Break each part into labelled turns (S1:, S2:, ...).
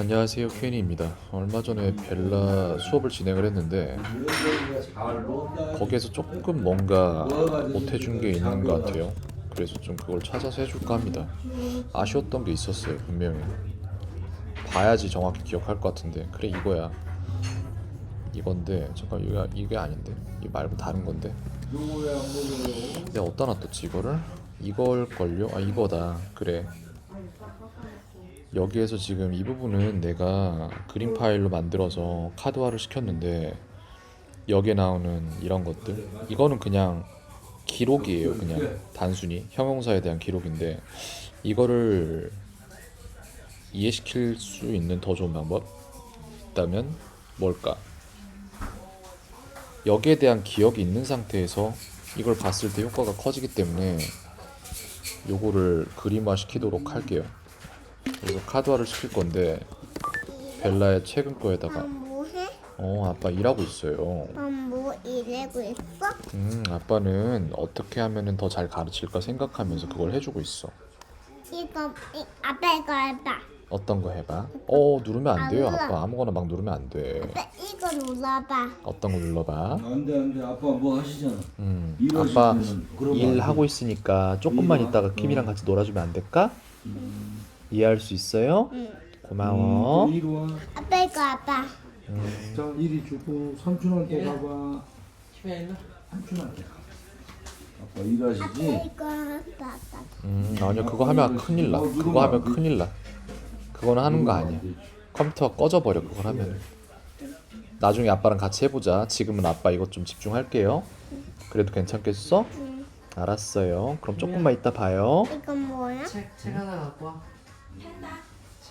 S1: 안녕하세요 케인입니다. 얼마 전에 벨라 수업을 진행을 했는데 거기에서 조금 뭔가 못해준 게 있는 것 같아요. 그래서 좀 그걸 찾아서 해줄까 합니다. 아쉬웠던 게 있었어요 분명히. 봐야지 정확히 기억할 것 같은데 그래 이거야. 이건데 잠깐 이게 이게 아닌데 이 말고 다른 건데. 내가 어디다 놨었지 이거를? 이걸 걸요? 아 이거다. 그래. 여기에서 지금 이 부분은 내가 그림 파일로 만들어서 카드화를 시켰는데 여기에 나오는 이런 것들 이거는 그냥 기록이에요 그냥. 단순히 형용사에 대한 기록인데 이거를 이해시킬 수 있는 더 좋은 방법 있다면 뭘까? 여기에 대한 기억이 있는 상태에서 이걸 봤을 때 효과가 커지기 때문에 요거를 그림화 시키도록 할게요 그래서 카드화를 시킬 건데 벨라의 최근 거에다가
S2: 뭐해?
S1: 어 아빠 일하고 있어요.
S2: 뭐 일하고 있어?
S1: 음 아빠는 어떻게 하면은 더 잘 가르칠까 생각하면서 그걸 해주고 있어.
S2: 이거 이, 아빠 이거 해봐.
S1: 어떤 거 해봐? 어 누르면 안 돼요. 아빠 아무거나 막 누르면 안 돼.
S2: 아빠 이거 눌러봐.
S1: 어떤 거 눌러봐.
S3: 안돼 안돼 아빠 뭐 하시잖아.
S1: 음 아빠
S3: 때는 그러면 일안
S1: 하고 있으니까 조금만
S3: 하-
S1: 킴이랑
S3: 어.
S1: 같이 놀아주면 안 될까? 이해할 수 있어요?
S2: 응.
S1: 고마워.
S3: 음, 이리 와.
S2: 아빠 이거 아빠.
S3: 자 이리 주고 삼촌한테 가봐.
S4: 일로.
S3: 삼촌한테 가. 아빠
S2: 아빠
S3: 일하시지.
S2: 이거 아빠 아빠.
S1: 음 아니요 그거 하면 큰일 나. 그거 하면 큰일 나. 그거는 하는 거 아니야. 컴퓨터가 꺼져 버려 그걸 하면 나중에 아빠랑 같이 해보자 지금은 아빠 이것 좀 집중할게요 그래도 괜찮겠어?
S2: 응.
S1: 알았어요 그럼 조금만 이따 봐요
S2: 이건 뭐야?
S4: 책, 책 하나 갖고 와.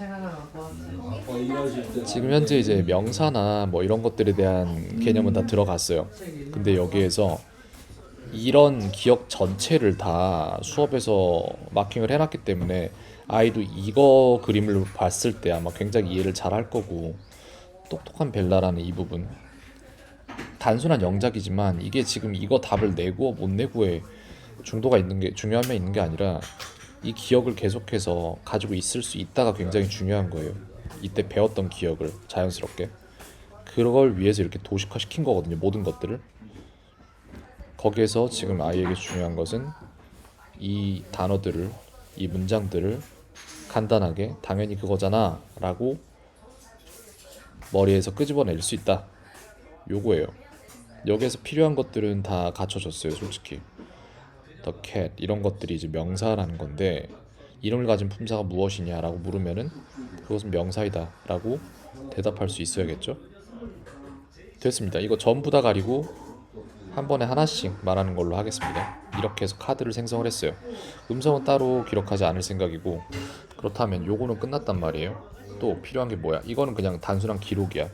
S3: 아빠 일하실 때.
S1: 지금 현재 이제 명사나 뭐 이런 것들에 대한 개념은 다 들어갔어요 근데 여기에서 이런 기억 전체를 다 수업에서 마킹을 해놨기 때문에 아이도 이거 그림을 봤을 때 아마 굉장히 이해를 잘 할 거고 똑똑한 벨라라는 이 부분 단순한 영작이지만 이게 지금 이거 답을 내고 못 내고에 중도가 있는 게 중요함에 있는 게 아니라 이 기억을 계속해서 가지고 있을 수 있다가 굉장히 중요한 거예요. 이때 배웠던 기억을 자연스럽게 그걸 위해서 이렇게 도식화 시킨 거거든요. 모든 것들을 거기에서 지금 아이에게 중요한 것은 이 단어들을 이 문장들을 간단하게 당연히 그거잖아라고 머리에서 끄집어낼 수 있다. 요거예요. 여기에서 필요한 것들은 다 갖춰졌어요, 솔직히. The cat 이런 것들이 이제 명사라는 건데 이름을 가진 품사가 무엇이냐라고 물으면은 그것은 명사이다라고 대답할 수 있어야겠죠. 됐습니다. 이거 전부 다 가리고 한 번에 하나씩 말하는 걸로 하겠습니다. 이렇게 해서 카드를 생성을 했어요. 음성은 따로 기록하지 않을 생각이고 그렇다면 요거는 끝났단 말이에요. 또 필요한 게 뭐야? 이거는 그냥 단순한 기록이야.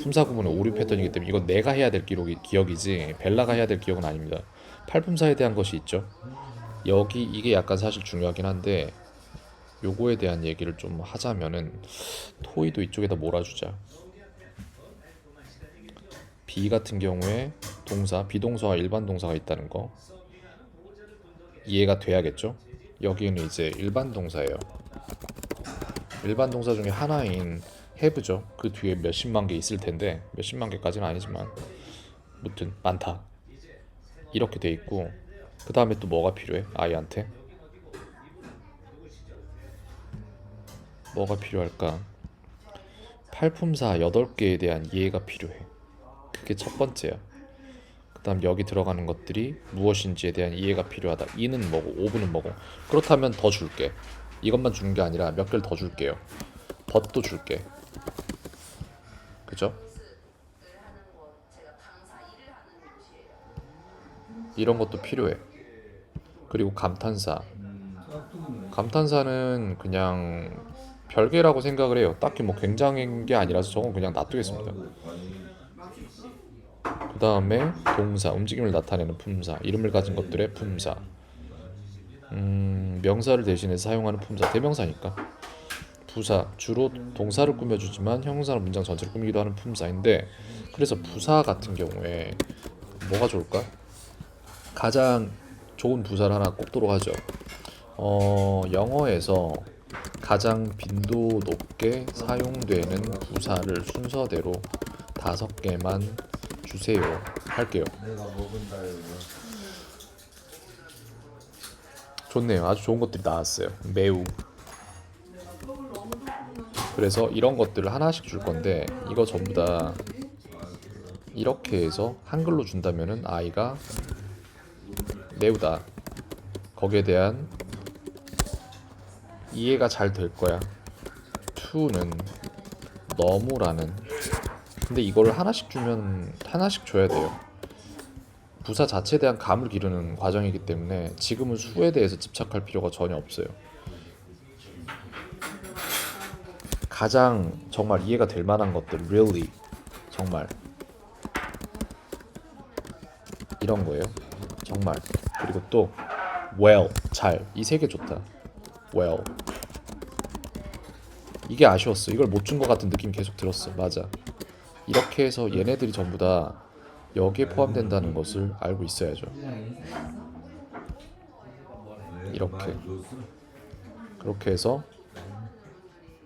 S1: 품사 구분은 오류 패턴이기 때문에 이건 내가 해야 될 기록이 기억이지 벨라가 해야 될 기억은 아닙니다. 팔품사에 대한 것이 있죠. 여기 이게 약간 사실 중요하긴 한데 요거에 대한 얘기를 좀 하자면은 토이도 이쪽에다 몰아주자. 비 같은 경우에 동사, 비동사와 일반 동사가 있다는 거 이해가 돼야겠죠? 여기는 이제 일반 동사예요. 일반 동사 중에 하나인 have죠. 그 뒤에 몇십만 개 있을 텐데 몇십만 개까지는 아니지만 무튼 많다. 이렇게 돼 있고 그 다음에 또 뭐가 필요해? 아이한테 뭐가 필요할까? 팔품사 8개에 대한 이해가 필요해. 그게 첫 번째야. 그 다음 여기 들어가는 것들이 무엇인지에 대한 이해가 필요하다. 이는 뭐고 오브는 뭐고 그렇다면 더 줄게. 이것만 주는 게 아니라 몇 개를 더 줄게요. 벗도 줄게. 그죠? 이런 것도 필요해. 그리고 감탄사. 감탄사는 그냥 별개라고 생각을 해요. 딱히 뭐 굉장한 게 아니라서 저건 그냥 놔두겠습니다. 그 다음에 동사, 움직임을 나타내는 품사, 이름을 가진 것들의 품사. 음, 명사를 대신해서 사용하는 품사, 대명사니까. 부사, 주로 동사를 꾸며주지만 형용사나 문장 전체를 꾸미기도 하는 품사인데, 그래서 부사 같은 경우에 뭐가 좋을까? 가장 좋은 부사를 하나 꼽도록 하죠. 어, 영어에서 가장 빈도 높게 사용되는 부사를 순서대로 다섯 개만 주세요. 할게요. 좋네요. 아주 좋은 것들이 나왔어요. 매우. 그래서 이런 것들을 하나씩 줄 건데 이거 전부 다 이렇게 해서 한글로 준다면은 아이가 매우다. 거기에 대한 이해가 잘 될 거야. to는 너무라는. 근데 이거를 하나씩 주면 하나씩 줘야 돼요. 부사 자체에 대한 감을 기르는 과정이기 때문에 지금은 수에 대해서 집착할 필요가 전혀 없어요. 가장 정말 이해가 될 만한 것들, really 정말 이런 거예요. 정말 그리고 또 well 잘 이 세 개 좋다. well 이게 아쉬웠어. 이걸 못 준 것 같은 느낌 계속 들었어. 맞아. 이렇게 해서 얘네들이 전부 다 여기에 포함된다는 것을 알고 있어야죠. 이렇게 그렇게 해서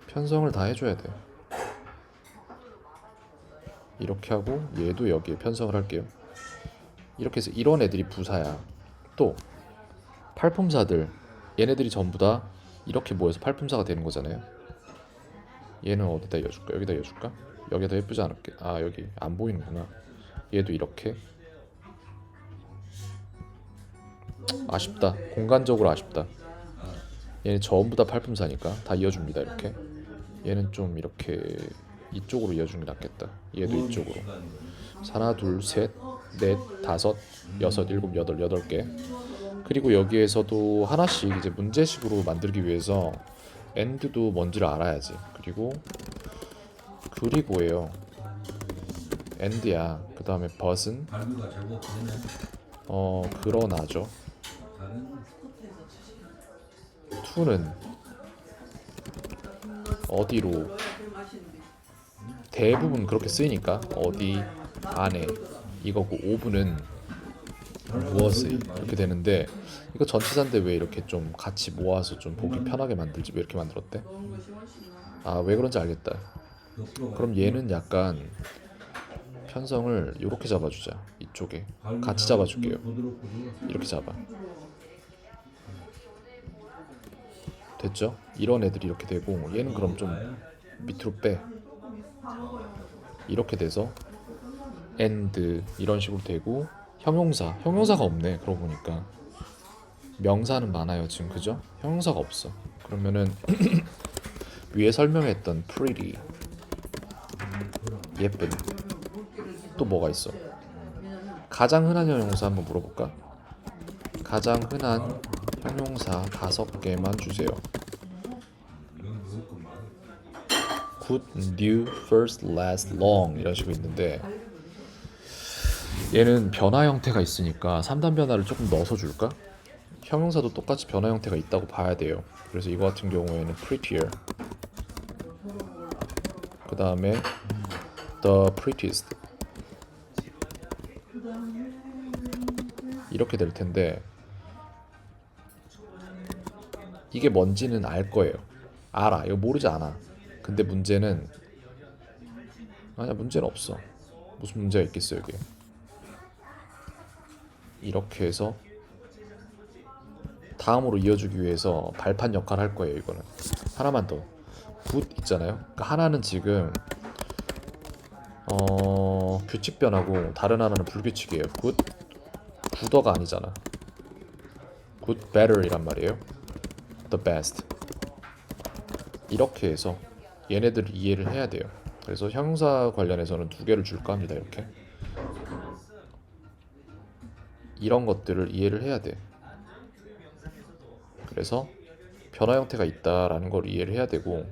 S1: 편성을 다 해줘야 돼. 이렇게 하고 얘도 여기에 편성을 할게요. 이렇게 해서 이런 애들이 부사야. 또 팔품사들 얘네들이 전부 다 이렇게 모여서 팔품사가 되는 거잖아요. 얘는 어디다 이어줄까? 여기다 이어줄까? 여기가 더 예쁘지 않을게? 아 여기 안 보이는구나. 얘도 이렇게 아쉽다. 공간적으로 아쉽다. 얘는 전부 다 팔품사니까 다 이어줍니다. 이렇게. 얘는 좀 이렇게 이쪽으로 이어주는 게 낫겠다. 얘도 이쪽으로. 하나, 둘, 셋, 넷, 다섯, 여섯, 일곱, 여덟, 여덟 개. 그리고 여기에서도 하나씩 이제 문제식으로 만들기 위해서 end도 뭔지를 알아야지. 그리고 그리고예요. end야. 그 다음에
S3: 되네.
S1: 어 그러나죠. to는 어디로 대부분 그렇게 쓰이니까 어디 안에 이거고 오브는 무엇을 이렇게 되는데 이거 전치사인데 왜 이렇게 좀 같이 모아서 좀 보기 편하게 만들지 왜 이렇게 만들었대? 아 왜 그런지 알겠다. 그럼 얘는 약간 편성을 이렇게 잡아주자 이쪽에 같이 잡아줄게요. 이렇게 잡아. 됐죠? 이런 애들이 이렇게 되고 얘는 그럼 좀 밑으로 빼. 이렇게 돼서 and 이런 식으로 되고 형용사 형용사가 없네 그러고 보니까 명사는 많아요 지금 그죠? 형용사가 없어 그러면은 위에 설명했던 pretty 예쁜 또 뭐가 있어? 가장 흔한 형용사 한번 물어볼까? 가장 흔한 형용사 다섯 개만 주세요. good, new, first, last, long 이런 식으로 있는데 얘는 변화 형태가 있으니까 3단 변화를 조금 넣어서 줄까? 형용사도 똑같이 변화 형태가 있다고 봐야 돼요. 그래서 이거 같은 경우에는 prettier 그 다음에 the prettiest 이렇게 될 텐데 이게 뭔지는 알 거예요. 알아. 이거 모르지 않아. 근데 문제는 아니야 문제는 없어. 무슨 문제가 있겠어 여기. 이렇게 해서 다음으로 이어주기 위해서 발판 역할을 할 거예요 이거는. 하나만 더. 굿 있잖아요. 그러니까 하나는 지금 어 규칙 변하고 다른 하나는 불규칙이에요. 굿 굿어가 아니잖아. good better이란 말이에요. the best. 이렇게 해서 얘네들을 이해를 해야 돼요. 그래서 형용사 관련해서는 두 개를 줄까 합니다. 이렇게 이런 것들을 이해를 해야 돼. 그래서 변화 형태가 있다라는 걸 이해를 해야 되고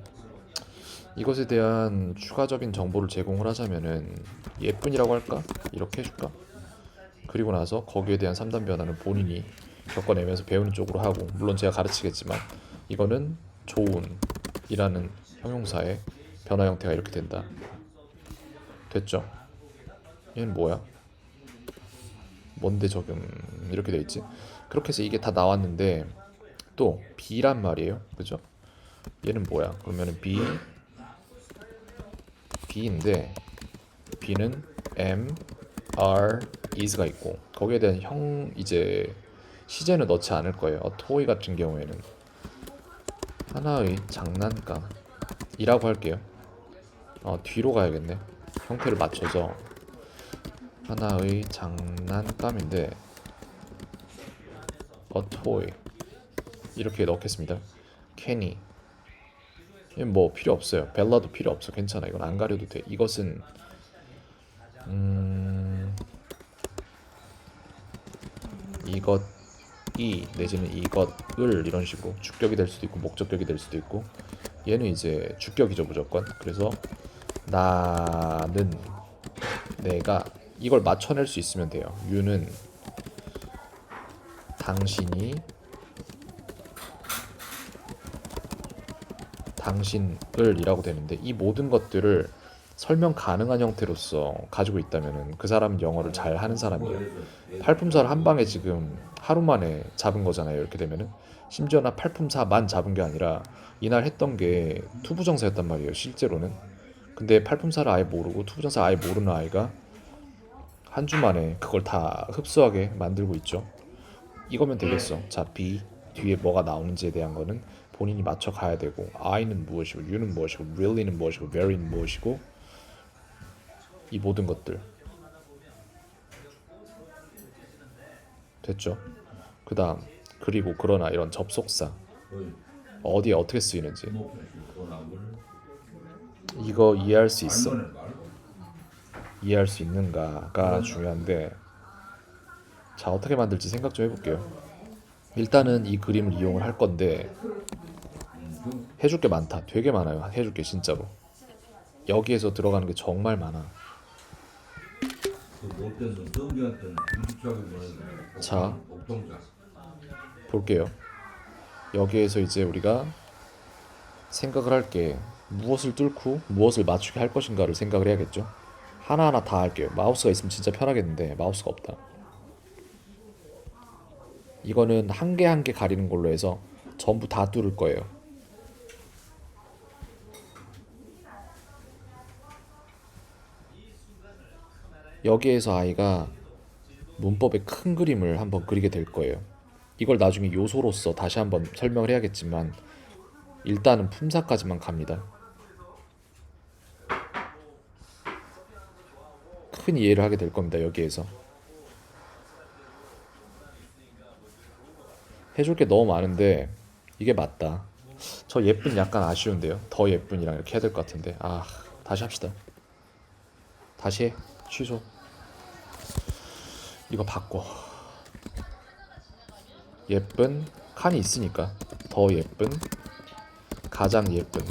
S1: 이것에 대한 추가적인 정보를 제공을 하자면은 예쁜이라고 할까? 이렇게 해줄까? 그리고 나서 거기에 대한 3단 변화는 본인이 겪어내면서 배우는 쪽으로 하고 물론 제가 가르치겠지만 이거는 좋은이라는 형용사의 변화 형태가 이렇게 된다. 됐죠? 얘는 뭐야? 뭔데 적용 이렇게 돼 있지? 그렇게 해서 이게 다 나왔는데 또 B란 말이에요. 그죠? 얘는 뭐야? 그러면은 B B인데 B는 M R is가 있고 거기에 대한 형 이제 시제는 넣지 않을 거예요. 어, 토이 같은 경우에는 하나의 장난감이라고 할게요. 어, 뒤로 가야겠네. 형태를 맞춰서 하나의 장난감인데 a toy 이렇게 넣겠습니다. 캐니 뭐 필요 없어요. 벨라도 필요 없어. 괜찮아. 이건 안 가려도 돼. 이것은 음 이것이 내지는 이것을 이런 식으로 주격이 될 수도 있고 목적격이 될 수도 있고 얘는 이제 주격이죠 무조건. 그래서 나는 내가 이걸 맞춰낼 수 있으면 돼요. 유는 당신이 당신을이라고 되는데 이 모든 것들을 설명 가능한 형태로서 가지고 있다면은 그 사람은 영어를 잘 하는 사람이에요. 팔품사를 한 방에 지금 하루 만에 잡은 거잖아요. 이렇게 되면은 심지어 나 팔품사만 잡은 게 아니라 이날 했던 게 투부정사였단 말이에요. 실제로는. 근데 팔품사를 아예 모르고 투부정사 아예 모르는 아이가 한 주 만에 그걸 다 흡수하게 만들고 있죠. 이거면 되겠어. 자, B 뒤에 뭐가 나오는지에 대한 거는 본인이 맞춰 가야 되고 I는 무엇이고 U는 무엇이고 really는 무엇이고 very는 무엇이고 이 모든 것들 됐죠? 그 다음 그리고 그러나 이런 접속사 어디에 어떻게 쓰이는지 이거 이해할 수 있어 이해할 수 있는가가 중요한데 자 어떻게 만들지 생각 좀 해볼게요. 일단은 이 그림을 이용을 할 건데 해줄 게 많다. 되게 많아요. 해줄 게 진짜로. 여기에서 들어가는 게 정말 많아.
S3: 거는
S1: 자. 볼게요. 여기에서 이제 우리가 생각을 할 게. 무엇을 뚫고 무엇을 맞추게 할 것인가를 생각을 해야겠죠. 하나하나 다 할게요. 마우스가 있으면 진짜 편하겠는데 마우스가 없다. 이거는 한 개 한 개 가리는 걸로 해서 전부 다 뚫을 거예요. 여기에서 아이가 문법의 큰 그림을 한번 그리게 될 거예요. 이걸 나중에 요소로서 다시 한번 설명을 해야겠지만 일단은 품사까지만 갑니다. 큰 이해를 하게 될 겁니다. 여기에서 해줄 게 너무 많은데 이게 맞다. 저 예쁜 약간 아쉬운데요. 더 예쁜이랑 이렇게 해야 될 것 같은데 아 다시 합시다. 다시 해. 취소. 이거 바꿔. 예쁜 칸이 있으니까 더 예쁜 가장 예쁜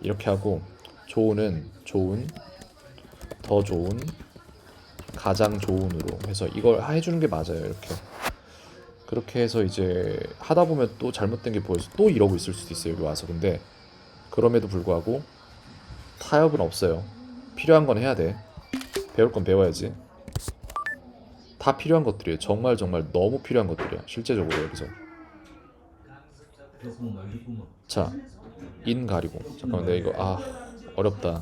S1: 이렇게 하고 좋은은 좋은 더 좋은 가장 좋은으로 해서 이걸 해주는 게 맞아요 이렇게 그렇게 해서 이제 하다 보면 또 잘못된 게 보여서 또 이러고 있을 수도 있어요 여기 와서 근데 그럼에도 불구하고 타협은 없어요 필요한 건 해야 돼 배울 건 배워야지 다 필요한 것들이에요. 정말 정말 너무 필요한 것들이야. 실제적으로 여기서. 자, 인 가리고. 잠깐만 내가 이거 아 어렵다.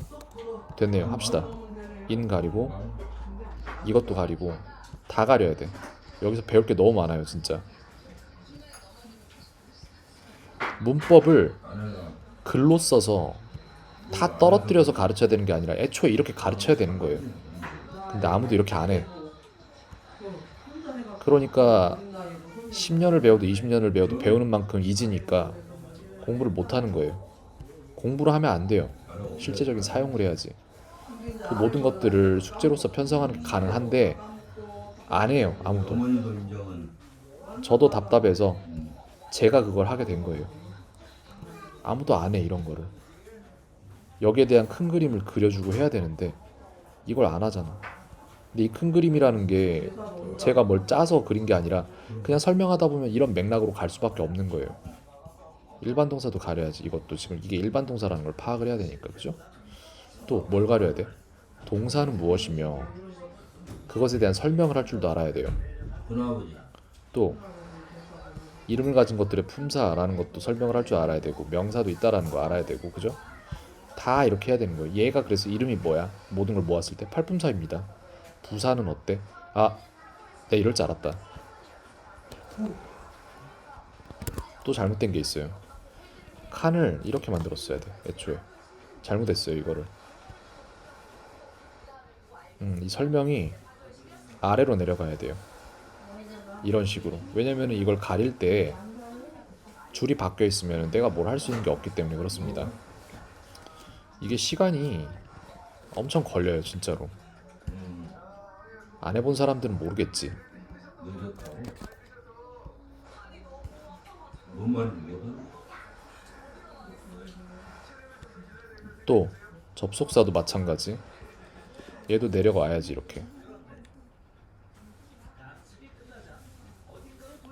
S1: 됐네요. 합시다. 인 가리고 이것도 가리고 다 가려야 돼. 여기서 배울 게 너무 많아요, 진짜. 문법을 글로 써서 다 떨어뜨려서 가르쳐야 되는 게 아니라 애초에 이렇게 가르쳐야 되는 거예요. 근데 아무도 이렇게 안 해. 그러니까 10년을 배워도 20년을 배워도 배우는 만큼 잊으니까 공부를 못 하는 거예요. 공부를 하면 안 돼요. 실제적인 사용을 해야지. 그 모든 것들을 숙제로서 편성하는 게 가능한데 안 해요. 아무도. 저도 답답해서 제가 그걸 하게 된 거예요. 아무도 안 해 이런 거를. 여기에 대한 큰 그림을 그려주고 해야 되는데 이걸 안 하잖아. 근데 이 큰 그림이라는 게 제가 뭘 짜서 그린 게 아니라 그냥 설명하다 보면 이런 맥락으로 갈 수밖에 없는 거예요. 일반 동사도 가려야지. 이것도 지금 이게 일반 동사라는 걸 파악을 해야 되니까 그죠? 또 뭘 가려야 돼? 동사는 무엇이며 그것에 대한 설명을 할 줄도 알아야 돼요. 또 이름을 가진 것들의 품사라는 것도 설명을 할 줄 알아야 되고 명사도 있다라는 거 알아야 되고 그죠? 다 이렇게 해야 되는 거예요. 얘가 그래서 이름이 뭐야? 모든 걸 모았을 때 팔품사입니다. 부사는 어때? 아, 내가 이럴 줄 알았다. 또 잘못된 게 있어요. 칸을 이렇게 만들었어야 돼. 애초에 잘못했어요 이거를. 음, 이 설명이 아래로 내려가야 돼요. 이런 식으로. 왜냐면은 이걸 가릴 때 줄이 바뀌어 있으면 내가 뭘 할 수 있는 게 없기 때문에 그렇습니다. 이게 시간이 엄청 걸려요, 진짜로.
S3: 음,
S1: 안 해본 사람들은 모르겠지. 또 접속사도 마찬가지. 얘도 내려가야지 이렇게.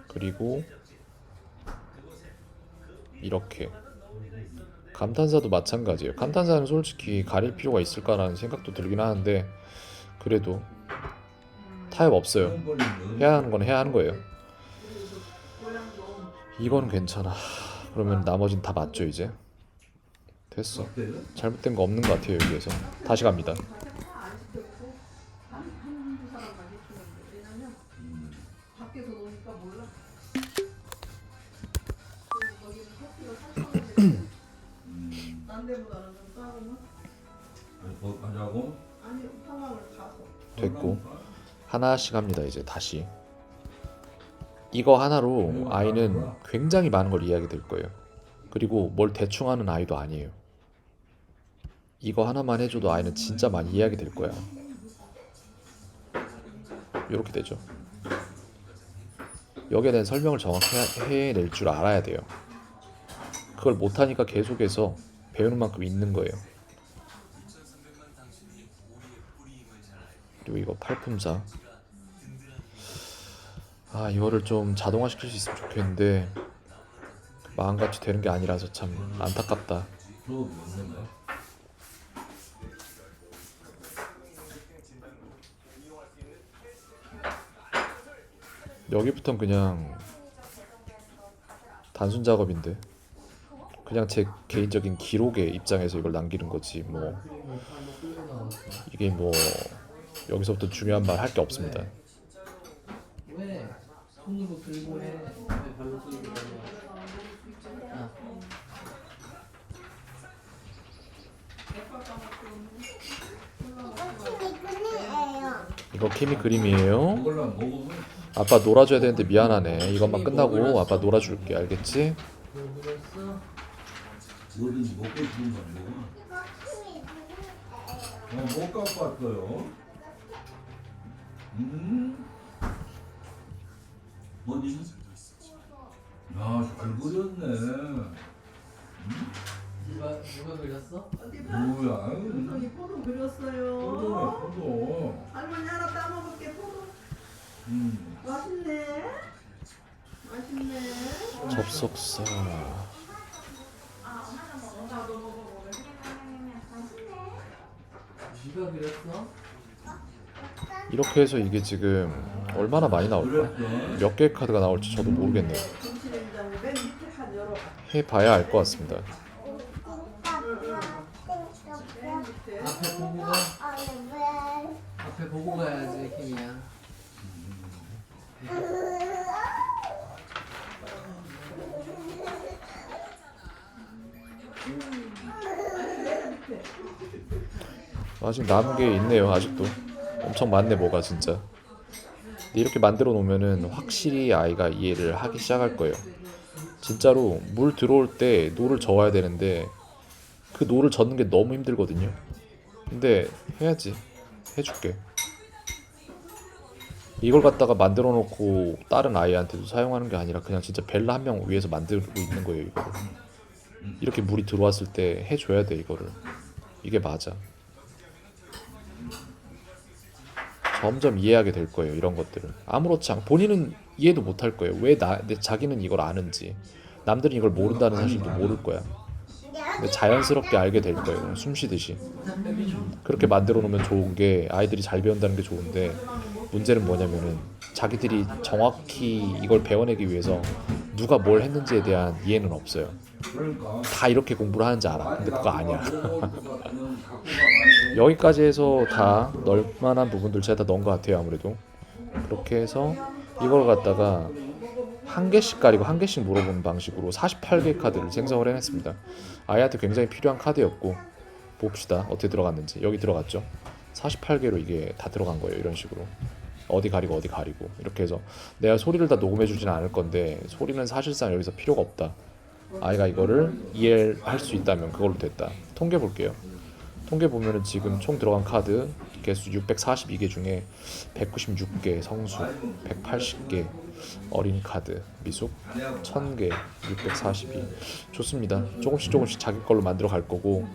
S1: 그리고 이렇게 감탄사도 마찬가지예요. 감탄사는 솔직히 가릴 필요가 있을까라는 생각도 들긴 하는데 그래도 타협 없어요. 해야 하는 건 해야 하는 거예요. 이거는 괜찮아. 그러면 나머진 다 맞죠 이제? 됐어. 잘못된 거 없는 것 같아요 여기에서. 다시 갑니다.
S3: 가자고.
S4: 아니 상황을 가서.
S1: 됐고 하나씩 합니다 이제 다시. 이거 하나로 아이는 굉장히 많은 걸 이해하게 될 거예요. 그리고 뭘 대충 하는 아이도 아니에요. 이거 하나만 해줘도 아이는 진짜 많이 이해하게 될 거야. 이렇게 되죠. 여기에 대한 설명을 정확히 해- 해낼 줄 알아야 돼요. 그걸 못하니까 계속해서 배우는 만큼 있는 거예요. 그리고 이거 팔품사. 아 이거를 좀 자동화 시킬 수 있으면 좋겠는데 마음같이 되는 게 아니라서 참 안타깝다. 여기부턴 그냥 단순 작업인데 그냥 제 개인적인 기록의 입장에서 이걸 남기는 거지 뭐 이게 뭐 여기서부터 중요한 말 할 게 없습니다.
S5: 왜
S2: 이거
S1: 케미 그림이에요. 아빠 놀아줘야 되는데 미안하네. 이것만 끝나고 아빠 놀아줄게. 알겠지?
S3: 뭐든지 먹고 싶은
S2: 키미 그림이에요.
S3: 어, 못 갖고 왔어요. 음. 뭐니? 야, 잘 그렸네.
S5: 누가 누가 그렸어?
S3: 뭐야?
S4: 여기 포도
S3: 포도네,
S4: 그렸어요.
S3: 포도.
S4: 할머니 하나 따먹을게 포도.
S3: 음.
S4: 맛있네. 맛있네.
S1: 접속사.
S5: 누가 그렸어?
S1: 이렇게 해서 이게 지금 얼마나 많이 나올까? 몇 개의 카드가 나올지 저도 모르겠네요. 해봐야 알 것 같습니다.
S5: 앞에 보고 가. 앞에 보고 가야지, 김이야.
S1: 아직 남은 게 있네요. 아직도 엄청 많네 뭐가 진짜. 이렇게 만들어 놓으면은 확실히 아이가 이해를 하기 시작할 거예요. 진짜로 물 들어올 때 노를 저어야 되는데 그 노를 젓는 게 너무 힘들거든요. 근데 해야지. 해줄게. 이걸 갖다가 만들어 놓고 다른 아이한테도 사용하는 게 아니라 그냥 진짜 벨라 한 명 위해서 만들고 있는 거예요 이거를. 이렇게 물이 들어왔을 때 해줘야 돼 이거를. 이게 맞아. 점점 이해하게 될 거예요 이런 것들을 아무렇지 않고 본인은 이해도 못 할 거예요. 왜 나 내 자기는 이걸 아는지. 남들은 이걸 모른다는 사실도 모를 거야. 근데 자연스럽게 알게 될 거예요 숨 쉬듯이. 그렇게 만들어 놓으면 좋은 게 아이들이 잘 배운다는 게 좋은데 문제는 뭐냐면은 자기들이 정확히 이걸 배워내기 위해서 누가 뭘 했는지에 대한 이해는 없어요.
S3: 그러니까.
S1: 다 이렇게 공부를 하는지 알아. 근데 그거 아니야. 여기까지 해서 다 넣을 만한 부분들 제가 다 넣은 것 같아요 아무래도. 그렇게 해서 이걸 갖다가 한 개씩 가리고 한 개씩 물어보는 방식으로 48개 카드를 생성을 해냈습니다. 아이한테 굉장히 필요한 카드였고 봅시다. 어떻게 들어갔는지. 여기 들어갔죠? 48개로 이게 다 들어간 거예요 이런 식으로. 어디 가리고 어디 가리고. 이렇게 해서 내가 소리를 다 녹음해 주지는 않을 건데 소리는 사실상 여기서 필요가 없다 아이가 이거를 이해할 수 있다면 그걸로 됐다 통계 볼게요 통계 보면은 지금 총 들어간 카드 개수 642개 중에 196개 성수, 180개 어린 카드 미숙, 1000개, 642 좋습니다. 조금씩 조금씩 자기 걸로 만들어 갈 거고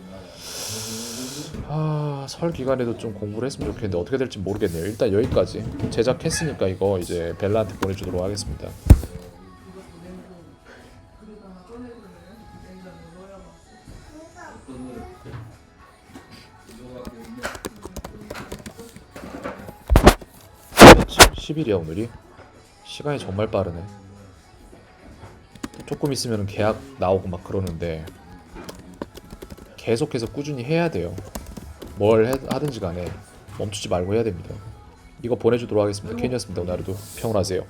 S1: 아, 설 기간에도 좀 공부를 했으면 좋겠는데 어떻게 될지 모르겠네요. 일단 여기까지 제작했으니까 이거 이제 벨라한테 보내주도록 하겠습니다. 10일이야 오늘이? 시간이 정말 빠르네. 조금 있으면 계약 나오고 막 그러는데 계속해서 꾸준히 해야 돼요. 뭘 해- 하든지 간에 멈추지 말고 해야 됩니다. 이거 보내주도록 하겠습니다. 캔이었습니다 오늘 하루도. 평온하세요